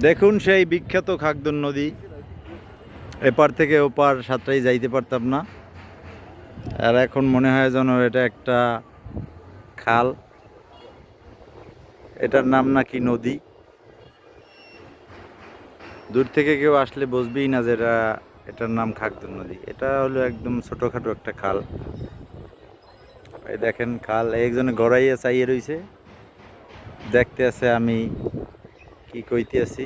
দেখুন সেই বিখ্যাত খাগদন নদী। এপার থেকে ওপার সাতটাই যাইতে পারতাম না। আর এখন মনে হয় যেন এটা একটা খাল। এটার নাম নাকি নদী। দূর থেকে কেউ আসলে বুঝবেই না যে এটা, এটার নাম খাগদন নদী। এটা হলো একদম ছোটোখাটো একটা খাল। এই দেখেন খাল একজনে গড়াইয়া চাইয়ে রইছে। দেখতে আছে আমি কি কইতে আছি?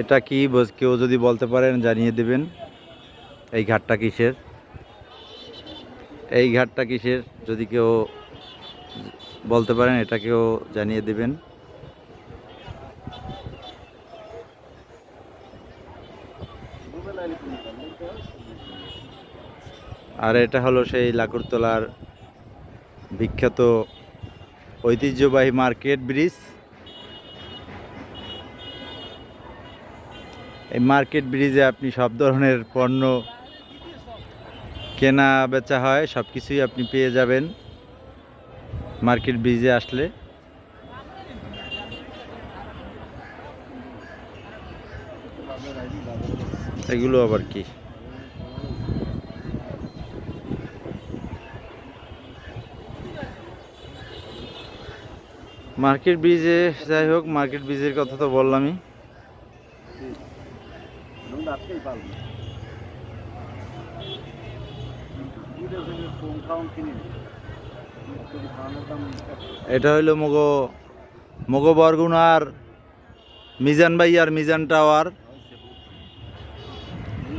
এটা কি কেউ যদি বলতে পারেন জানিয়ে দেবেন। এই ঘাটটা কিসের? এই ঘাটটা কিসের? যদি কেউ বলতে পারেন, এটা কেউ জানিয়ে দেবেন। আর এটা হলো সেই লাকুরতলার বিখ্যাত ঐতিহ্যবাহী মার্কেট ব্রিজ। এই মার্কেট ব্রিজে আপনি সব ধরনের পণ্য কেনা বেচা হয় সব কিছুই আপনি পেয়ে যাবেন মার্কেট ব্রিজে আসলে। এগুলো আবার কি? মার্কেট ব্রিজে, যাই হোক, মার্কেট ব্রিজের কথা তো বললামই। এটা হইল মগো মগো বরগুনার মিজান ভাই আর মিজান টাওয়ার।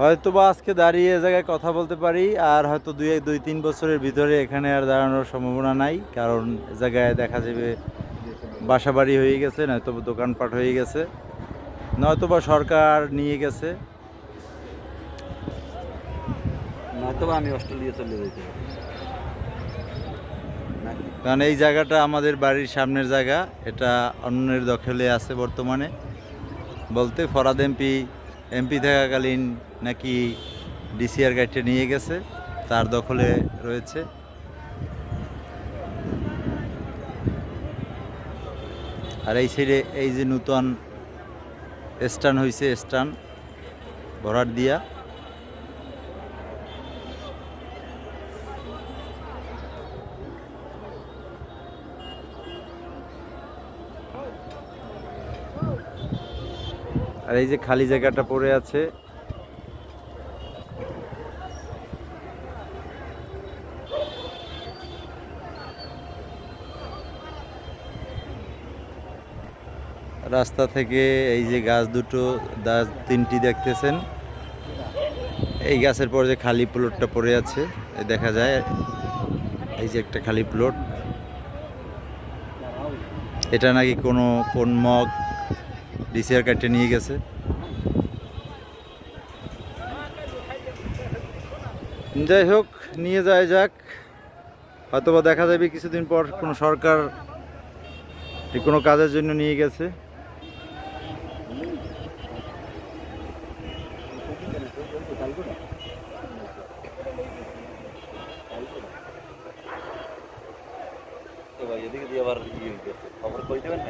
হয়তো বা আজকে দাঁড়িয়ে এ জায়গায় কথা বলতে পারি আর হয়তো দুই এক দুই তিন বছরের ভিতরে এখানে আর দাঁড়ানোর সম্ভাবনা নাই কারণ এ জায়গায় দেখা যাবে বাসা বাড়ি হয়ে গেছে নয়তো বা দোকানপাট হয়ে গেছে নয়তো বা সরকার নিয়ে গেছে। নয়তো আমি অস্ট্রেলিয়া চলে যেতে কারণ এই জায়গাটা আমাদের বাড়ির সামনের জায়গা এটা অন্যের দখলে আছে বর্তমানে। বলতে ফরাদ এমপি এমপি থাকাকালীন নাকি ডিসিআর গাড়িটা নিয়ে গেছে, তার দখলে রয়েছে। আর এই সাইডে এই যে নূতন স্টান হয়েছে স্টান ভরাট দিয়া। আর এই যে খালি জায়গাটা পড়ে আছে। রাস্তা থেকে এই যে গাছ দুটো, গাছ তিনটি দেখতেছেন। এই গাছের পর যে খালি প্লটটা পড়ে আছে দেখা যায়, এই যে একটা খালি প্লট। এটা নাকি কোনো কোন মগ? ডিসিআর কার্ডটা নিয়ে গেছে। যাই হোক, নিয়ে যায় যাক। হয়তোবা দেখা যাবে কিছুদিন পর কোনো সরকার কোনো কাজের জন্য নিয়ে গেছে। ইয়ে খবর কই দেবেন